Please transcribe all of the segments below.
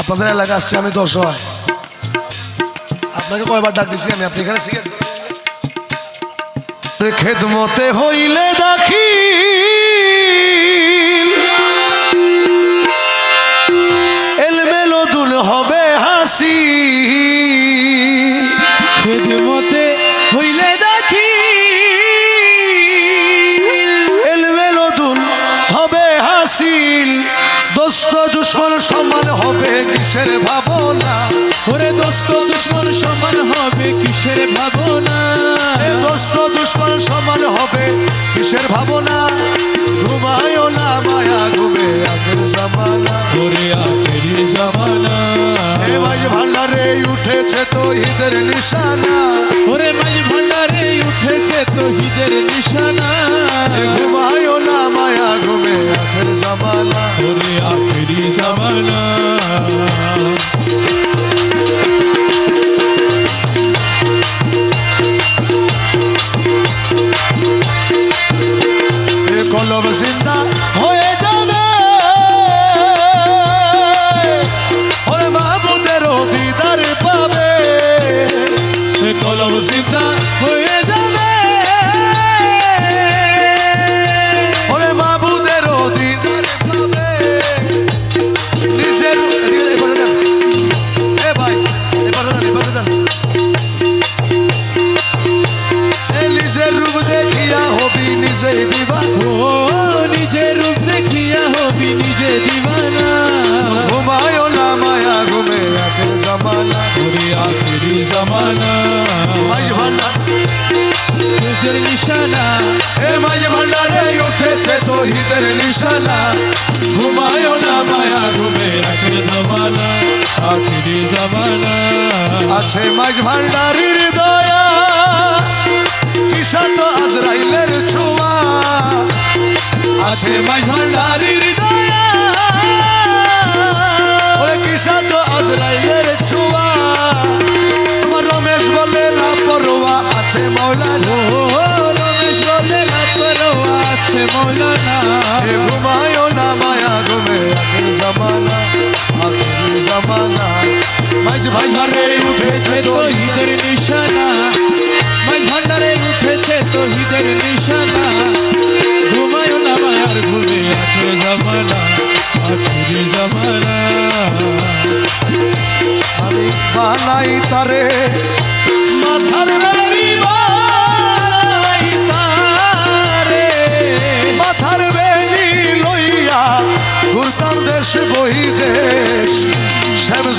আপনাদের এলাকা আসছে আমি দশ হয় আপনাকে কয়বার ডাক দিছি আমি, আপনি এখানে হইলে দেখি হবে হাসি হইলে দেখি হবে হাসিল। দোস্ত দুশ্মন সমান হবে কিসের ভাবনা? ওরে দোস্ত দুশ্মন সমান হবে কিসের ভাবনা? দোস্ত দুশ্মন সমান হবে কিসের ভাবনা? ঘুমায় না মায়া ঘুমে আগের জামানা। ওরে আখেরি জামানা। এ মাঝ ভান্ডারে উঠেছে তো ঈদের নিশানা। ওরে মাঝ ভান্ডারে উঠেছে তহিদের নিশানা। চিন্তা হয়ে যাবে। ওরে মাহবুদের দিদার পাবে। কলম জিন্দা হয়ে যাবে। তোদের নিশানা। এ মাঝ ভান্ডারে উঠেছে তো হিদের নিশানা। ঘুমায় না মায়া ঘুমে আখের জামানা আখেরি জামানা। আছে মাঝ ভান্ডারির দয়া কিষান তো আজরাইলের ছোঁয়া। আছে মাঝ ভান্ডারির দয়া ওরে কিষান আজরাইলের ছোঁয়া। তোমার রমেশ বলে লাপরোয়া আছে মৌলানা। মৌলানা এ ঘুমায় না মায়া ঘুমে, আখের জামানা আখের জামানা। মাঝ ভান্ডারে উঠেছে তহিদের নিশানা মাই ভান্ডারে উঠেছে তহিদের নিশানা। ঘুমায় না মায়ার ঘুমে, আখের জামানা, আখেরি জামানা। আমি বানাই তারে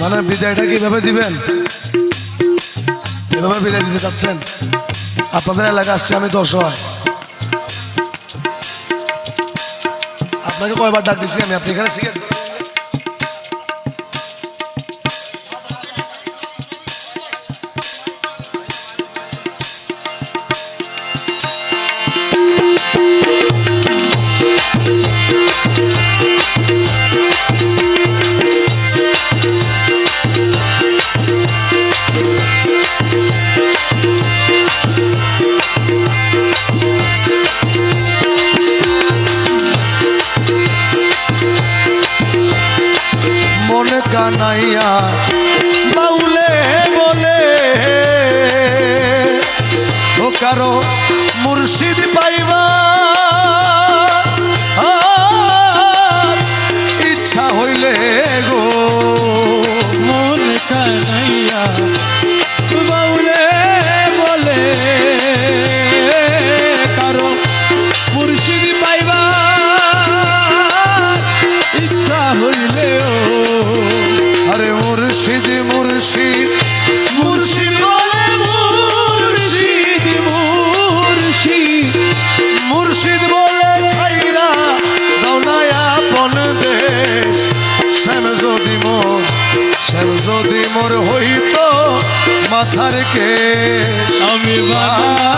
মানে বিদায়টা কীভাবে দিবেন? কীভাবে বিদায় দিতে যাচ্ছেন আপনাদের এলাকা আসছে আমি দশ অসহায় আপনাকে কয়বার ডাক দিচ্ছি আমি? আপনি এখানে শিখে কারও মুর্শিদ পাইবা। ইচ্ছা হইলে গো। মন কানাইয়া বলে কারও মুর্শিদ পাইবা। ইচ্ছা হইলে আরে মুর্শিদ মুর্শিদ মুর্শিদ কে আমি বাবা